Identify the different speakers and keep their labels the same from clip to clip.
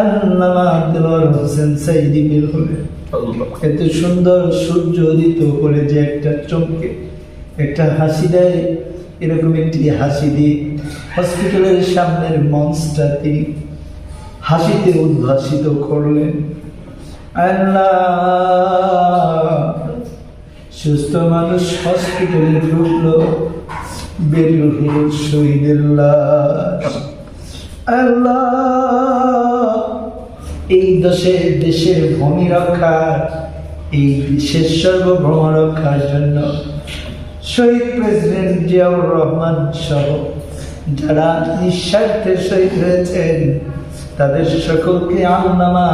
Speaker 1: আল্লামা আব্দুল হোসেন সাইদি এত সুন্দর সূর্য উদিত করে যে একটা চমকে, একটা হাসি দেয়, এরকম একটি হাসি দিয়ে হসপিটালের সামনের মঞ্চটা তিনি হাসিতে উদ্ভাসিত করলেন। আল্লাহ, সুস্থ মানুষ হসপিটালে ঢুকলো বেরিয়ে হলো শহীদের লাশ। আল্লাহ এই দেশের দেশের ভূমি রক্ষা এই দেশের সার্বভৌম রক্ষার জন্য শহীদ প্রেসিডেন্ট জিয়াউর রহমান সহ যারা নিঃস্বার্থে শহীদ হয়েছেন, তাদের সকলকে আল্লামা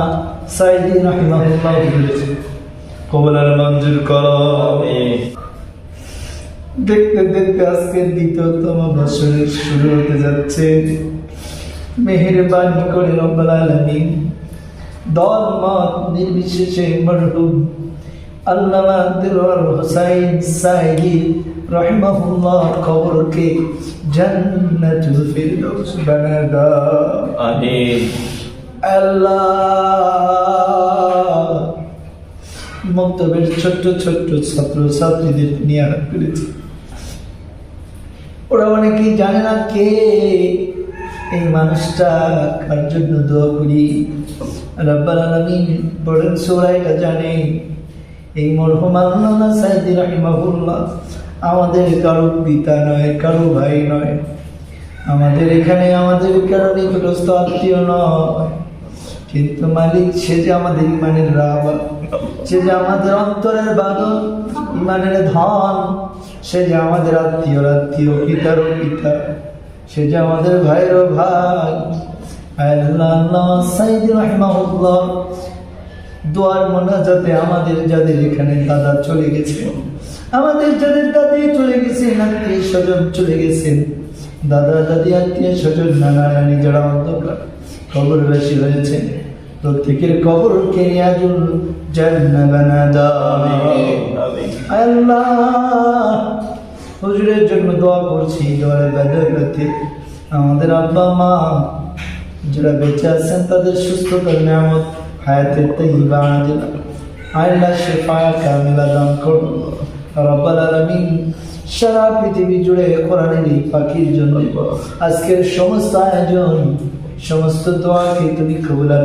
Speaker 1: সাইদি রহমাহুল্লাহ কবলার মঞ্জুর করো দেখতে দেখতে আজকে দ্বিতীয়তম বছরের শুরু হতে যাচ্ছে। মেহেরবানি করে রব্বাল আলামিন দল মত নির্বিশেষে মরহুম। আল্লামা দিলওয়ার হোসাইন সাইদি রহিমাহুল্লাহ কবরকে জান্নাতুল ফিরদৌস বানা দাও।
Speaker 2: আমিন।
Speaker 1: আল্লাহ। মন্তব্যের ছোট্ট ছোট্ট ছাত্র ছাত্রীদের নিয়ে আঘাত করেছে। ওরা অনেকেই জানে না কে এই মানুষটা কার জন্য দোয়া করি? রব্বাল আলামিন বলেন সূরাটা জানে। এই মরহুম আল্লামা সাইদি রাহিমাহুল্লাহ আমাদের কারও পিতা নয়, কারও ভাই নয়। আমাদের এখানে আমাদের কারও নিকটস্থ আত্মীয় নয়। কিন্তু মালিক, সে যে আমাদের ইমানের রাব, সে যে আমাদের অন্তরের বাদল, ইমানের ধন, সে যে আমাদের আত্মীয় আত্মীয়, পিতারও পিতা। সে যে আমাদের ভাইয়েরও ভাই। আল্লাহ আল্লাহ সাইদি রহমাহুল্লাহ দোয়ার মোনাজাতে আমাদের যাদের এখানে দাদা চলে গেছে আমাদের যাদের দাদি চলে গেছেন আত্মীয় স্বজন চলে গেছেন দাদা দাদি আত্মীয় স্বজন নানা নানি যারা অন্ধকার কবরবাসী হয়েছেন প্রত্যেকের কবরকে নিয়াজুল জান্নাহ বানা দাও
Speaker 2: আমিন।
Speaker 1: আল্লাহ দোয়া করছি দোয়ার বেদরতে আমাদের আব্বা মা যারা বেঁচে আছেন তাদের সুস্থতার নিয়ামত হায়াতের তাইবা আজলা আল্লাহ কামিলা দান করুন। রব্বাল আলামিন সারা পৃথিবী জুড়ে কোরআনের এই পাখির জন্য আজকের সমস্ত আয়োজন সমস্ত দোয়াকে তুমি কবুলার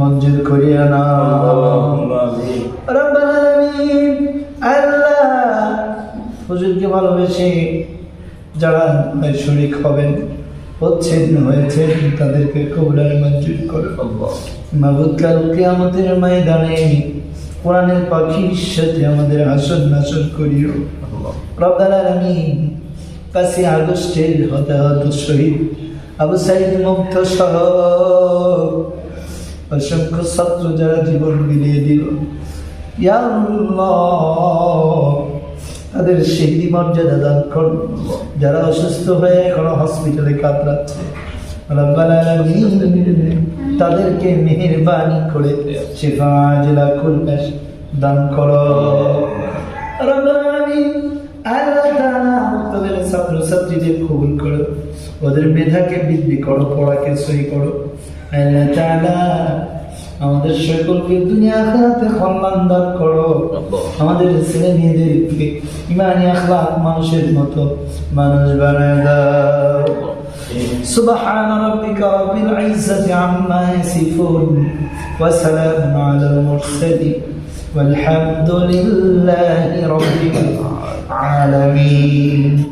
Speaker 1: মঞ্জুর করিয়া না। রব্বাল আলামিন আল্লাহ হুজুরকে ভালোবেসে যারা শরীক হবেন হচ্ছেন হয়েছেন তাদেরকে কবুলার মঞ্জুর করো মাবুদ কালকে আমাদের ময়দানে কোরআনের পাখির সাথে আমাদের আসন নাসন করিও। রব্বাল আলামিন পাঁচই আগস্টের হতাহত শহীদ আবু সাইদ মুক্ত সহ অসংখ্য ছাত্র যারা জীবন বিলিয়ে দিল। ইয়া আল্লাহ, তাদের সেই মর্যাদা দান করুন। যারা অসুস্থ হয়ে এখনও হসপিটালে কাতরাচ্ছে। তাদেরকে মেহেরবানি করে শেফা জেলা দান করো। ছাত্রছাত্রীদের কবুল করো। ওদের মেধাকে বৃদ্ধি করো, পড়াকে সই করো। আল্লাহ আমাদের সকলকে দুনিয়া আখিরাতে সম্মান দান করো আমাদের ছেলে মেয়েদেরকে ইমানি আখলাক মানুষের মতো মানুষ বানায় দাও سبحان ربك رب العزة عما يصفون وسلام على المرسلين والحمد لله رب العالمين